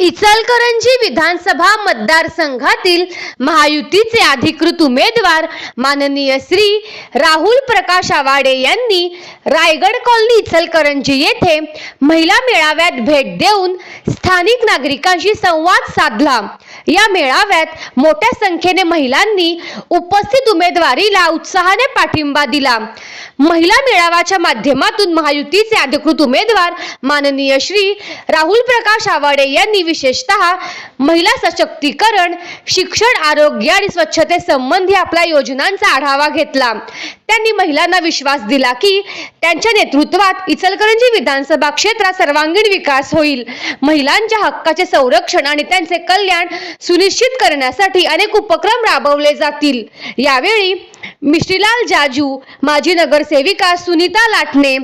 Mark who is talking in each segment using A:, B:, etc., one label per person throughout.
A: इचलकरंजी विधानसभा मतदारसंघातील महायुतीचे अधिकृत उमेदवार माननीय श्री राहुल प्रकाश आवाडे यांनी रायगड कॉलनी इचलकरंजी येथे महिला मेळाव्यात भेट देऊन स्थानिक नागरिकांशी संवाद साधला. या मेळाव्यात मोठ्या संख्येने महिलांनी उपस्थित उमेदवारीला उत्साहाने पाठिंबा दिला. महिला मेळाव्याच्या माध्यमातून महायुतीचे अधिकृत उमेदवार माननीय श्री राहुल प्रकाश आवाडे यांनी विशेषतः महिला सशक्तीकरण शिक्षण आरोग्य आणि स्वच्छतेसंबंधी आपल्या योजनांचा आढावा घेतला. त्यांनी महिलांना विश्वास दिला की त्यांच्या नेतृत्वात इचलकरंजी विधानसभा क्षेत्रात सर्वांगीण विकास होईल. महिलांच्या हक्काचे संरक्षण आणि त्यांचे कल्याण सुनिश्चित करण्यासाठी अनेक उपक्रम राबवले जातील. यावेळी मिश्रीलाल जाजू माजी नगरसेविका सुनीता लाटणे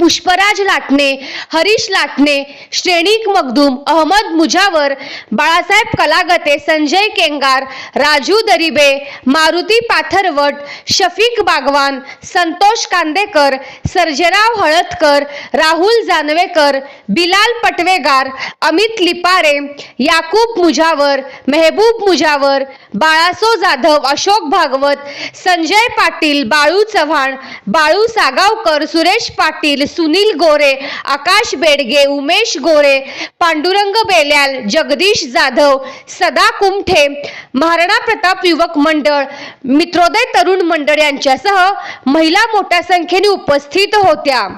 A: पुष्पराज लाटणे हरीश लाटणे श्रेणिक मगदूम अहमद मुजावर बाळासाहेब कलागते संजय केंगार राजू दरिबे मारुती पाथरवट शफिक बागवान संतोष कांदेकर सर्जेराव हळदकर राहुल जानवेकर बिलाल पटवेगार अमित लिपारे याकूब मुजावर मेहबूब मुजावर बाळासो जाधव अशोक भागवत संजय पाटील बाळू चव्हाण बाळू सागावकर सुरेश पाटील सुनील गोरे आकाश बेडगे उमेश गोरे पांडुरंग बेल्याल जगदीश जाधव सदा कुमठे महाराणा प्रताप युवक मंडळ मित्रोदय तरुण मंडळ यांच्यासह महिला मोठ्या संख्येने उपस्थित होत्या.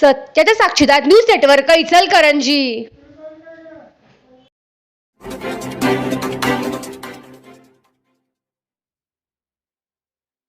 A: सत्याच्या साक्षीदार न्यूज नेटवर्क इचलकरंजी.